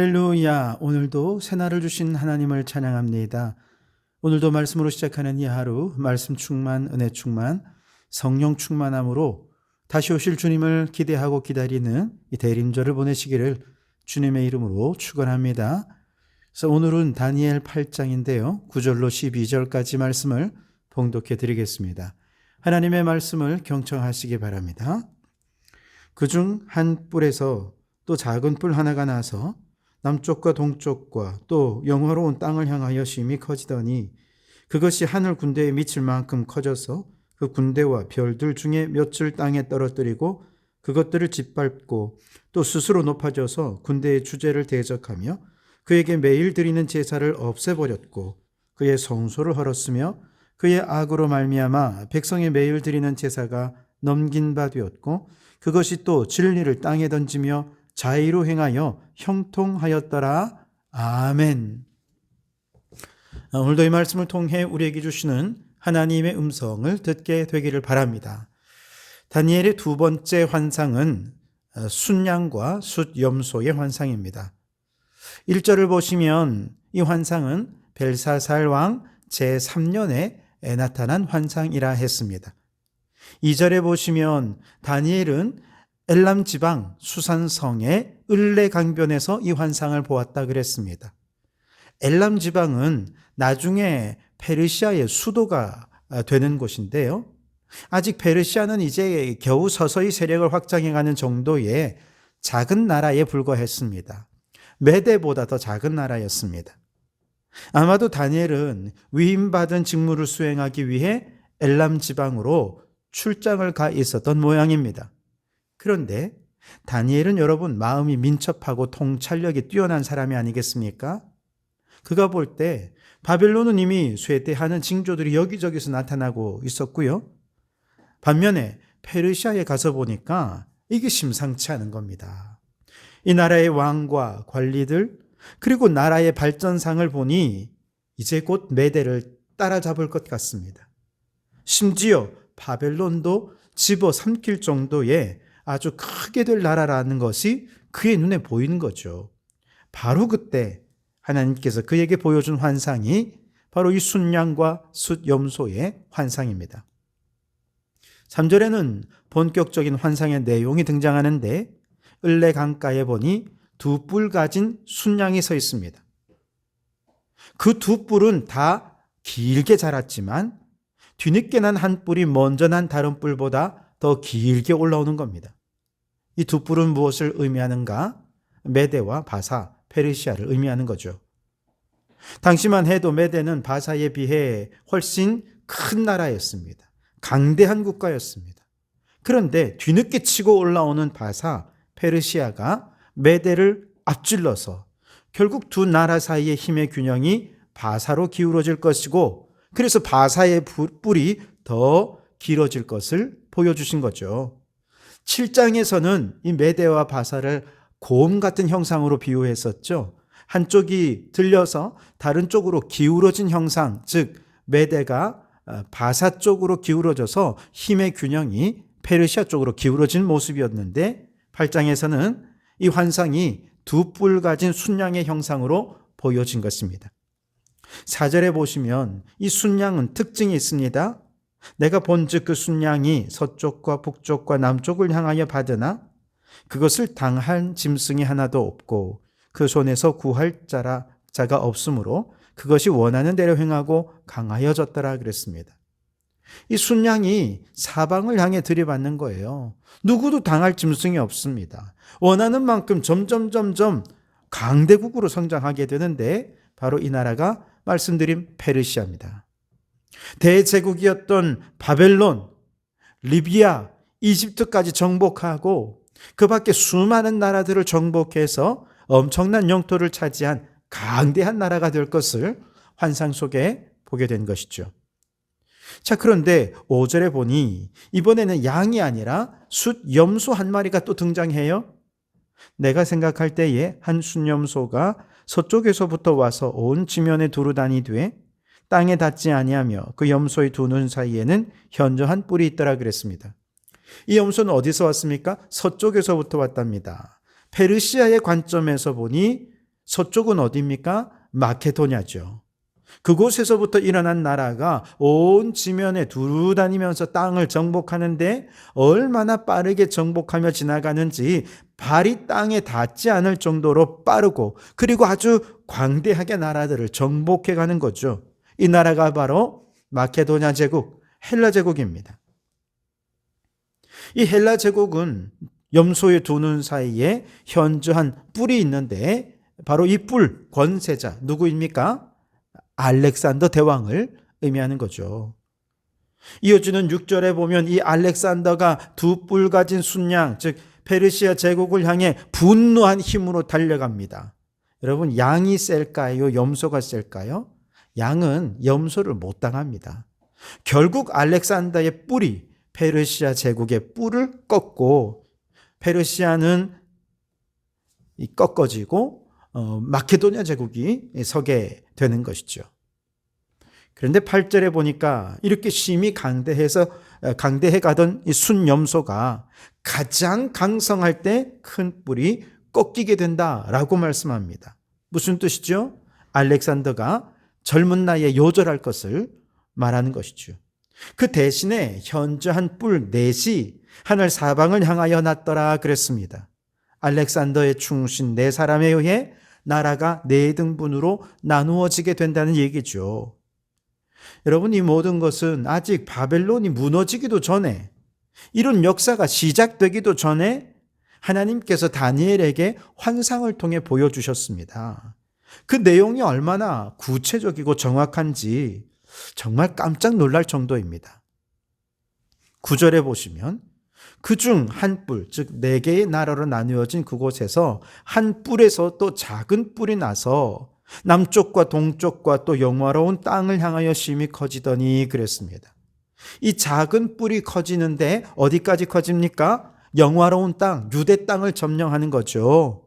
할렐루야. 오늘도 새날을 주신 하나님을 찬양합니다. 오늘도 말씀으로 시작하는 이 하루, 말씀 충만, 은혜 충만, 성령 충만함으로 다시 오실 주님을 기대하고 기다리는 이 대림절을 보내시기를 주님의 이름으로 축원합니다. 그래서 오늘은 다니엘 8장인데요. 9절로 12절까지 말씀을 봉독해 드리겠습니다. 하나님의 말씀을 경청하시기 바랍니다. 그중 한 뿔에서 또 작은 뿔 하나가 나서 남쪽과 동쪽과 또 영화로운 땅을 향하여 심히 커지더니 그것이 하늘 군대에 미칠 만큼 커져서 그 군대와 별들 중에 몇을 땅에 떨어뜨리고 그것들을 짓밟고 또 스스로 높아져서 군대의 주제를 대적하며 그에게 매일 드리는 제사를 없애버렸고 그의 성소를 헐었으며 그의 악으로 말미암아 백성의 매일 드리는 제사가 넘긴 바 되었고 그것이 또 진리를 땅에 던지며 자의로 행하여 형통하였더라. 아멘. 아, 오늘도 이 말씀을 통해 우리에게 주시는 하나님의 음성을 듣게 되기를 바랍니다. 다니엘의 두 번째 환상은 어, 순양과 숫염소의 환상입니다. 1절을 보시면 이 환상은 벨사살 왕 제3년에 나타난 환상이라 했습니다. 2절에 보시면 다니엘은 엘람 지방 수산성의 을레 강변에서 이 환상을 보았다 그랬습니다. 엘람 지방은 나중에 페르시아의 수도가 되는 곳인데요. 아직 페르시아는 이제 겨우 서서히 세력을 확장해가는 정도의 작은 나라에 불과했습니다. 메대보다 더 작은 나라였습니다. 아마도 다니엘은 위임받은 직무를 수행하기 위해 엘람 지방으로 출장을 가 있었던 모양입니다. 그런데 다니엘은 여러분 마음이 민첩하고 통찰력이 뛰어난 사람이 아니겠습니까? 그가 볼 때 바벨론은 이미 쇠퇴하는 징조들이 여기저기서 나타나고 있었고요. 반면에 페르시아에 가서 보니까 이게 심상치 않은 겁니다. 이 나라의 왕과 관리들 그리고 나라의 발전상을 보니 이제 곧 메대를 따라잡을 것 같습니다. 심지어 바벨론도 집어 삼킬 정도의 아주 크게 될 나라라는 것이 그의 눈에 보이는 거죠. 바로 그때 하나님께서 그에게 보여준 환상이 바로 이 순양과 숫염소의 환상입니다. 3절에는 본격적인 환상의 내용이 등장하는데 을레 강가에 보니 두 뿔 가진 순양이 서 있습니다. 그 두 뿔은 다 길게 자랐지만 뒤늦게 난 한 뿔이 먼저 난 다른 뿔보다 더 길게 올라오는 겁니다. 이 두 뿔은 무엇을 의미하는가? 메대와 바사, 페르시아를 의미하는 거죠. 당시만 해도 메대는 바사에 비해 훨씬 큰 나라였습니다. 강대한 국가였습니다. 그런데 뒤늦게 치고 올라오는 바사, 페르시아가 메대를 앞질러서 결국 두 나라 사이의 힘의 균형이 바사로 기울어질 것이고 그래서 바사의 뿔이 더 길어질 것을 보여주신 거죠. 7장에서는 이 메대와 바사를 곰 같은 형상으로 비유했었죠. 한쪽이 들려서 다른 쪽으로 기울어진 형상, 즉 메대가 어, 바사 쪽으로 기울어져서 힘의 균형이 페르시아 쪽으로 기울어진 모습이었는데 8장에서는 이 환상이 두 뿔 가진 순양의 형상으로 보여진 것입니다. 4절에 보시면 이 순양은 특징이 있습니다. 내가 본즉 그 순양이 서쪽과 북쪽과 남쪽을 향하여 받으나 그것을 당할 짐승이 하나도 없고 그 손에서 구할 자라 자가 없으므로 그것이 원하는 대로 행하고 강하여졌더라 그랬습니다. 이 순양이 사방을 향해 들이받는 거예요. 누구도 당할 짐승이 없습니다. 원하는 만큼 점점 점점 강대국으로 성장하게 되는데 바로 이 나라가 말씀드린 페르시아입니다. 대제국이었던 바벨론, 리비아, 이집트까지 정복하고 그 밖에 수많은 나라들을 정복해서 엄청난 영토를 차지한 강대한 나라가 될 것을 환상 속에 보게 된 것이죠. 자, 그런데 5절에 보니 이번에는 양이 아니라 숫 염소 한 마리가 또 등장해요. 내가 생각할 때에 한 순염소가 서쪽에서부터 와서 온 지면에 두루 다니되 땅에 닿지 아니하며 그 염소의 두 눈 사이에는 현저 한 뿔이 있더라 그랬습니다. 이 염소는 어디서 왔습니까? 서쪽에서부터 왔답니다. 페르시아의 관점에서 보니 서쪽은 어디입니까? 마케도냐죠. 그곳에서부터 일어난 나라가 온 지면에 두루 다니면서 땅을 정복하는데 얼마나 빠르게 정복하며 지나가는지 발이 땅에 닿지 않을 정도로 빠르고 그리고 아주 광대하게 나라들을 정복해 가는 거죠. 이 나라가 바로 마케도냐 제국, 헬라 제국입니다. 이 헬라 제국은 염소의 두눈 사이에 현저한 뿔이 있는데 바로 이 뿔 권세자 누구입니까? 알렉산더 대왕을 의미하는 거죠. 이어지는 6절에 보면 이 알렉산더가 두 뿔 가진 순양, 즉 페르시아 제국을 향해 분노한 힘으로 달려갑니다. 여러분, 양이 셀까요? 염소가 셀까요? 양은 염소를 못 당합니다. 결국 알렉산더의 뿔이 페르시아 제국의 뿔을 꺾고 페르시아는 꺾어지고 어, 마케도니아 제국이 서게 되는 것이죠. 그런데 8절에 보니까 이렇게 심히 강대해서 강대해 가던 이 순염소가 가장 강성할 때 큰 뿔이 꺾이게 된다라고 말씀합니다. 무슨 뜻이죠? 알렉산더가 젊은 나이에 요절할 것을 말하는 것이죠. 그 대신에 현저한 뿔 넷이 하늘 사방을 향하여 났더라 그랬습니다. 알렉산더의 충신 네 사람에 의해 나라가 네 등분으로 나누어지게 된다는 얘기죠. 여러분, 이 모든 것은 아직 바벨론이 무너지기도 전에 이런 역사가 시작되기도 전에 하나님께서 다니엘에게 환상을 통해 보여주셨습니다. 그 내용이 얼마나 구체적이고 정확한지 정말 깜짝 놀랄 정도입니다. 구절에 보시면 그 중 한 뿔, 즉 네 개의 나라로 나누어진 그곳에서 한 뿔에서 또 작은 뿔이 나서 남쪽과 동쪽과 또 영화로운 땅을 향하여 심히 커지더니 그랬습니다. 이 작은 뿔이 커지는데 어디까지 커집니까? 영화로운 땅, 유대 땅을 점령하는 거죠.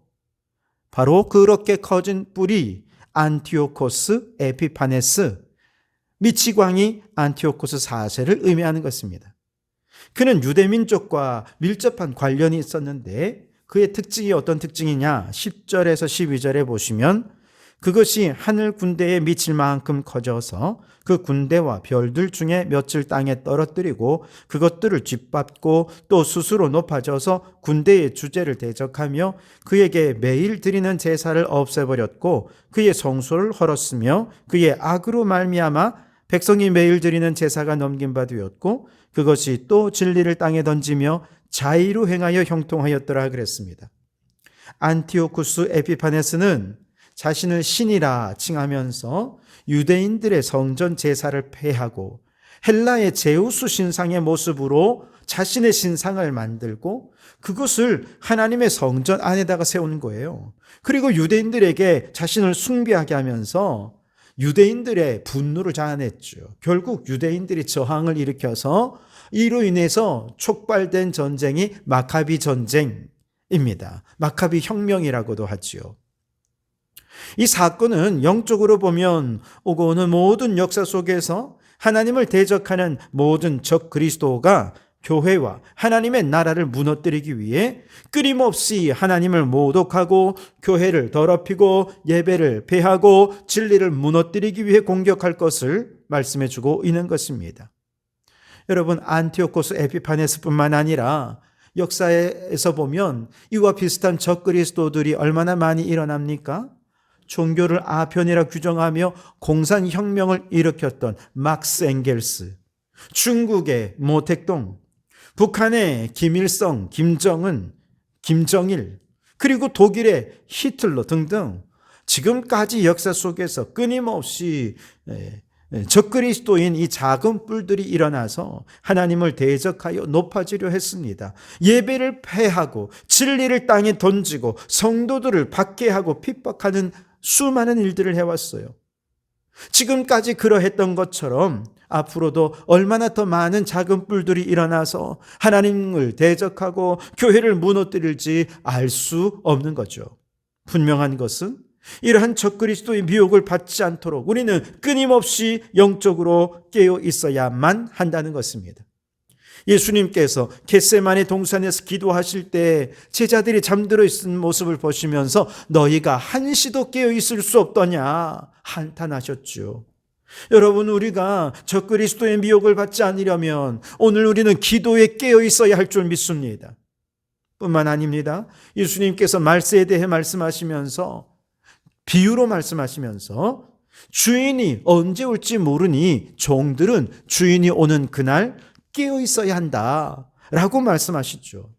바로 그렇게 커진 뿔이 안티오코스 에피파네스, 미치광이 안티오코스 4세를 의미하는 것입니다. 그는 유대민족과 밀접한 관련이 있었는데 그의 특징이 어떤 특징이냐? 10절에서 12절에 보시면 그것이 하늘 군대에 미칠 만큼 커져서 그 군대와 별들 중에 며칠 땅에 떨어뜨리고 그것들을 짓밟고 또 스스로 높아져서 군대의 주제를 대적하며 그에게 매일 드리는 제사를 없애버렸고 그의 성소를 헐었으며 그의 악으로 말미암아 백성이 매일 드리는 제사가 넘긴 바 되었고 그것이 또 진리를 땅에 던지며 자의로 행하여 형통하였더라 그랬습니다. 안티오쿠스 에피파네스는 자신을 신이라 칭하면서 유대인들의 성전 제사를 폐하고 헬라의 제우스 신상의 모습으로 자신의 신상을 만들고 그것을 하나님의 성전 안에다가 세우는 거예요. 그리고 유대인들에게 자신을 숭배하게 하면서 유대인들의 분노를 자아냈죠. 결국 유대인들이 저항을 일으켜서 이로 인해서 촉발된 전쟁이 마카비 전쟁입니다. 마카비 혁명이라고도 하지요. 이 사건은 영적으로 보면 오고 오는 모든 역사 속에서 하나님을 대적하는 모든 적 그리스도가 교회와 하나님의 나라를 무너뜨리기 위해 끊임없이 하나님을 모독하고 교회를 더럽히고 예배를 폐하고 진리를 무너뜨리기 위해 공격할 것을 말씀해 주고 있는 것입니다. 여러분 안티오코스 에피파네스뿐만 아니라 역사에서 보면 이와 비슷한 적 그리스도들이 얼마나 많이 일어납니까? 종교를 아편이라 규정하며 공산혁명을 일으켰던 막스 앵겔스, 중국의 모택동, 북한의 김일성, 김정은, 김정일, 그리고 독일의 히틀러 등등 지금까지 역사 속에서 끊임없이 적그리스도인 이 작은 뿔들이 일어나서 하나님을 대적하여 높아지려 했습니다. 예배를 폐하고 진리를 땅에 던지고 성도들을 박해하고 핍박하는 수많은 일들을 해왔어요. 지금까지 그러했던 것처럼 앞으로도 얼마나 더 많은 작은 뿔들이 일어나서 하나님을 대적하고 교회를 무너뜨릴지 알 수 없는 거죠. 분명한 것은 이러한 적그리스도의 미혹을 받지 않도록 우리는 끊임없이 영적으로 깨어 있어야만 한다는 것입니다. 예수님께서 겟세만의 동산에서 기도하실 때 제자들이 잠들어 있는 모습을 보시면서 너희가 한시도 깨어 있을 수 없더냐 한탄하셨죠. 여러분 우리가 저 그리스도의 미혹을 받지 않으려면 오늘 우리는 기도에 깨어 있어야 할 줄 믿습니다. 뿐만 아닙니다. 예수님께서 말세에 대해 말씀하시면서 비유로 말씀하시면서 주인이 언제 올지 모르니 종들은 주인이 오는 그날 깨어 있어야 한다. 라고 말씀하시죠.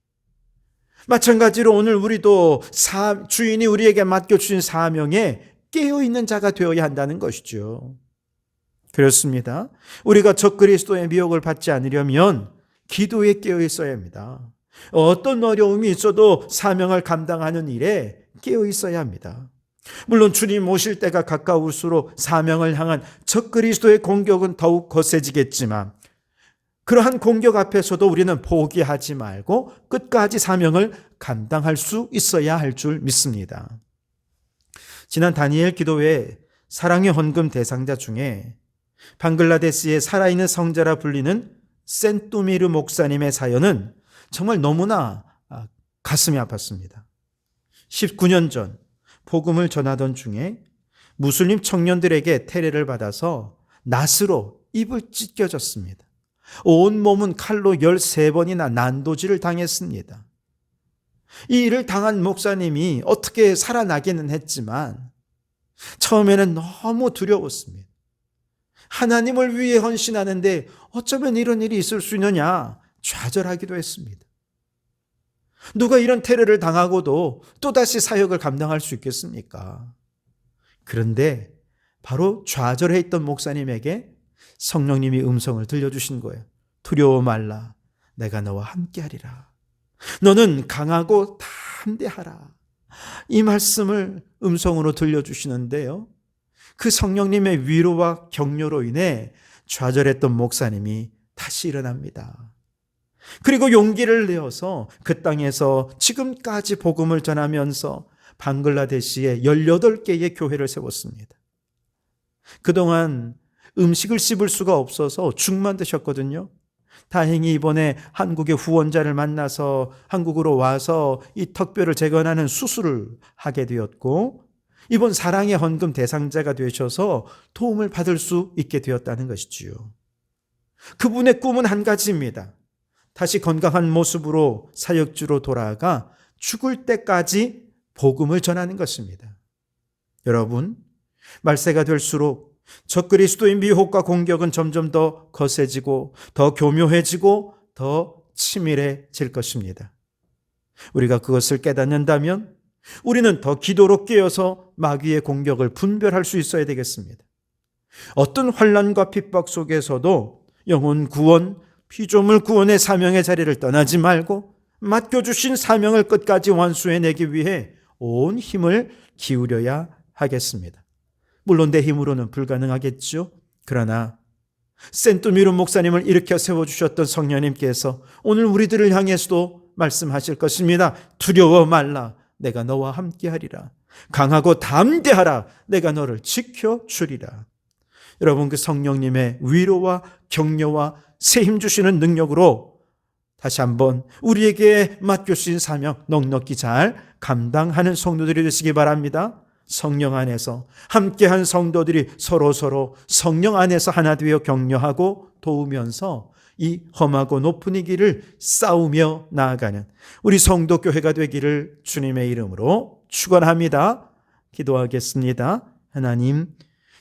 마찬가지로 오늘 우리도 사, 주인이 우리에게 맡겨주신 사명에 깨어 있는 자가 되어야 한다는 것이죠. 그렇습니다. 우리가 적 그리스도의 미혹을 받지 않으려면 기도에 깨어 있어야 합니다. 어떤 어려움이 있어도 사명을 감당하는 일에 깨어 있어야 합니다. 물론 주님 오실 때가 가까울수록 사명을 향한 적 그리스도의 공격은 더욱 거세지겠지만 그러한 공격 앞에서도 우리는 포기하지 말고 끝까지 사명을 감당할 수 있어야 할 줄 믿습니다. 지난 다니엘 기도회 사랑의 헌금 대상자 중에 방글라데시의 살아있는 성자라 불리는 센뚜미르 목사님의 사연은 정말 너무나 아, 가슴이 아팠습니다. 19년 전 복음을 전하던 중에 무슬림 청년들에게 테레를 받아서 낫으로 입을 찢겨졌습니다. 온 몸은 칼로 13번이나 난도질을 당했습니다. 이 일을 당한 목사님이 어떻게 살아나기는 했지만 처음에는 너무 두려웠습니다. 하나님을 위해 헌신하는데 어쩌면 이런 일이 있을 수 있느냐 좌절하기도 했습니다. 누가 이런 테러를 당하고도 또다시 사역을 감당할 수 있겠습니까? 그런데 바로 좌절해 있던 목사님에게 성령님이 음성을 들려주신 거예요. 두려워 말라. 내가 너와 함께하리라. 너는 강하고 담대하라. 이 말씀을 음성으로 들려주시는데요. 그 성령님의 위로와 격려로 인해 좌절했던 목사님이 다시 일어납니다. 그리고 용기를 내어서 그 땅에서 지금까지 복음을 전하면서 방글라데시에 18개의 교회를 세웠습니다. 그동안 음식을 씹을 수가 없어서 죽만 드셨거든요. 다행히 이번에 한국의 후원자를 만나서 한국으로 와서 이 턱뼈를 재건하는 수술을 하게 되었고 이번 사랑의 헌금 대상자가 되셔서 도움을 받을 수 있게 되었다는 것이지요. 그분의 꿈은 한 가지입니다. 다시 건강한 모습으로 사역주로 돌아가 죽을 때까지 복음을 전하는 것입니다. 여러분, 말세가 될수록 적그리스도의 미혹과 공격은 점점 더 거세지고 더 교묘해지고 더 치밀해질 것입니다. 우리가 그것을 깨닫는다면 우리는 더 기도로 깨어서 마귀의 공격을 분별할 수 있어야 되겠습니다. 어떤 환란과 핍박 속에서도 영혼 구원, 피조물 구원의 사명의 자리를 떠나지 말고 맡겨주신 사명을 끝까지 완수해내기 위해 온 힘을 기울여야 하겠습니다. 물론 내 힘으로는 불가능하겠죠. 그러나 센토미르 목사님을 일으켜 세워주셨던 성령님께서 오늘 우리들을 향해서도 말씀하실 것입니다. 두려워 말라. 내가 너와 함께하리라. 강하고 담대하라. 내가 너를 지켜주리라. 여러분 그 성령님의 위로와 격려와 새 힘 주시는 능력으로 다시 한번 우리에게 맡겨주신 사명 넉넉히 잘 감당하는 성도들이 되시기 바랍니다. 성령 안에서 함께한 성도들이 서로 서로 성령 안에서 하나 되어 격려하고 도우면서 이 험하고 높은 이 길을 싸우며 나아가는 우리 성도 교회가 되기를 주님의 이름으로 축원합니다. 기도하겠습니다. 하나님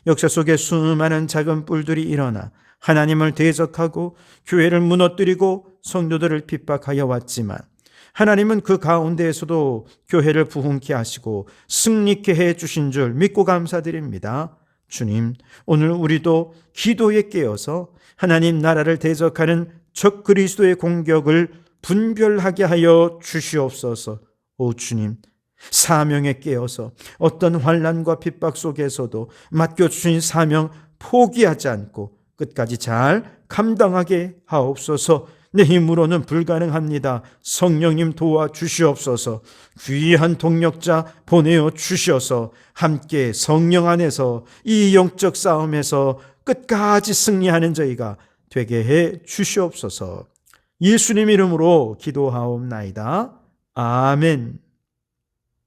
역사 속에 수많은 작은 뿔들이 일어나 하나님을 대적하고 교회를 무너뜨리고 성도들을 핍박하여 왔지만 하나님은 그 가운데에서도 교회를 부흥케 하시고 승리케 해 주신 줄 믿고 감사드립니다. 주님, 오늘 우리도 기도에 깨어서 하나님 나라를 대적하는 적 그리스도의 공격을 분별하게 하여 주시옵소서. 오 주님, 사명에 깨어서 어떤 환란과 핍박 속에서도 맡겨 주신 사명 포기하지 않고 끝까지 잘 감당하게 하옵소서. 내 힘으로는 불가능합니다. 성령님 도와 주시옵소서. 귀한 동력자 보내어 주셔서 함께 성령 안에서 이 영적 싸움에서 끝까지 승리하는 저희가 되게 해 주시옵소서. 예수님 이름으로 기도하옵나이다. 아멘.